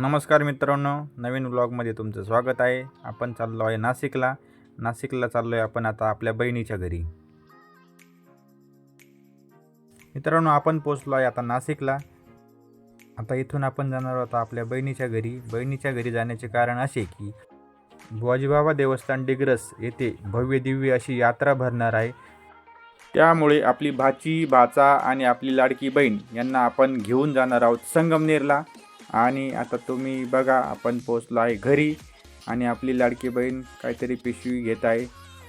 नमस्कार मित्रांनो नवीन व्लॉगमध्ये तुमचं स्वागत आहे. आपण चाललो आहे नाशिकला. नाशिकला चाललो आहे आपण आता आपल्या बहिणीच्या घरी. मित्रांनो आपण पोचलो आहे आता नाशिकला. आता इथून आपण जाणार आहोत आपल्या बहिणीच्या घरी. बहिणीच्या घरी जाण्याचे कारण असे की बुवाजीबाबा देवस्थान डिग्रस येथे भव्य दिव्य अशी यात्रा भरणार आहे. त्यामुळे आपली भाची भाचा आणि आपली लाडकी बहीण यांना आपण घेऊन जाणार आहोत संगमनेरला. आणि आता तुम्ही बघा आपण पोचलो आहे घरी आणि आपली लाडकी बहीण काहीतरी पिशवी घेत आहे.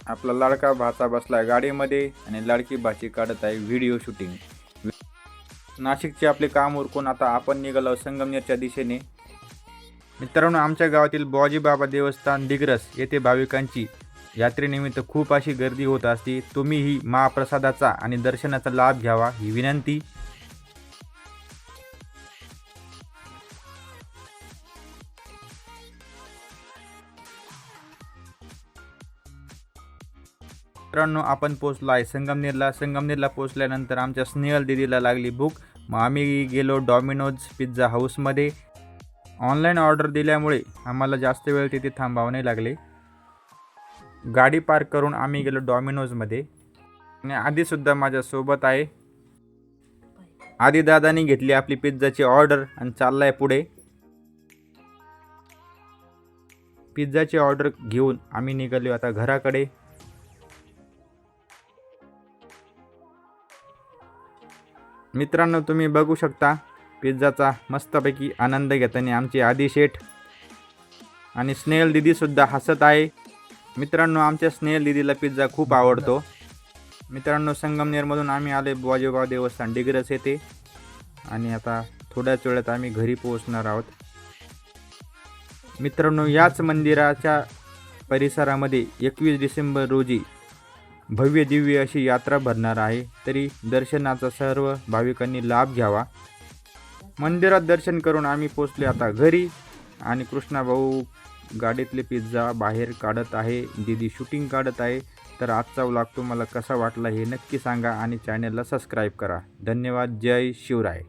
आपला लाडका भाचा बसला आहे गाडीमध्ये आणि लाडकी भाची काढत आहे व्हिडिओ शूटिंग. नाशिकचे आपले काम उरकून आता आपण निघालो संगमनेरच्या दिशेने. मित्रांनो आमच्या गावातील बाबा देवस्थान दिग्रस येथे भाविकांची यात्रेनिमित्त खूप अशी गर्दी होत असते. तुम्हीही महाप्रसादाचा आणि दर्शनाचा लाभ घ्यावा ही विनंती. मित्रांनो आपण पोचलो आहे संगमनेरला. संगमनेरला पोचल्यानंतर आमच्या स्नेहल दिदीला लागली भूक. मग आम्ही गेलो डॉमिनोज पिझ्झा हाऊसमध्ये. ऑनलाईन ऑर्डर दिल्यामुळे आम्हाला जास्त वेळ तिथे थांबावं नाही लागले. गाडी पार्क करून आम्ही गेलो डॉमिनोजमध्ये. आणि आधीसुद्धा माझ्यासोबत आहे. आधी दादानी घेतली आपली पिझ्झाची ऑर्डर आणि चाललाय पुढे. पिझ्झाची ऑर्डर घेऊन आम्ही निघालो आता घराकडे. मित्रांनो तुम्ही बघू शकता पिझ्झाचा मस्तपैकी आनंद घेताना आमची आदी शेठ आणि स्नेहल दिदीसुद्धा हसत आहे. मित्रांनो आमच्या स्नेहल दिदीला पिझ्झा खूप आवडतो. मित्रांनो संगमनेरमधून आम्ही आले बुवाजीबाबा देवस्थान डिग्रस येते आणि आता थोड्याच वेळात आम्ही घरी पोहोचणार आहोत. मित्रांनो याच मंदिराच्या परिसरामध्ये एकवीस डिसेंबर रोजी भव्य दिव्य अशी यात्रा भरणार आहे. तरी दर्शनाचा सर्व भाविकांनी लाभ घ्यावा. मंदिरात दर्शन करून आम्ही पोचले आता घरी आणि कृष्णाभाऊ गाडीतले पिझ्झा बाहेर काढत आहे. दीदी शूटिंग काढत आहे. तर आजचा व्लॉग तुम्हाला कसा वाटला हे नक्की सांगा आणि चॅनलला सबस्क्राईब करा. धन्यवाद. जय शिवराय.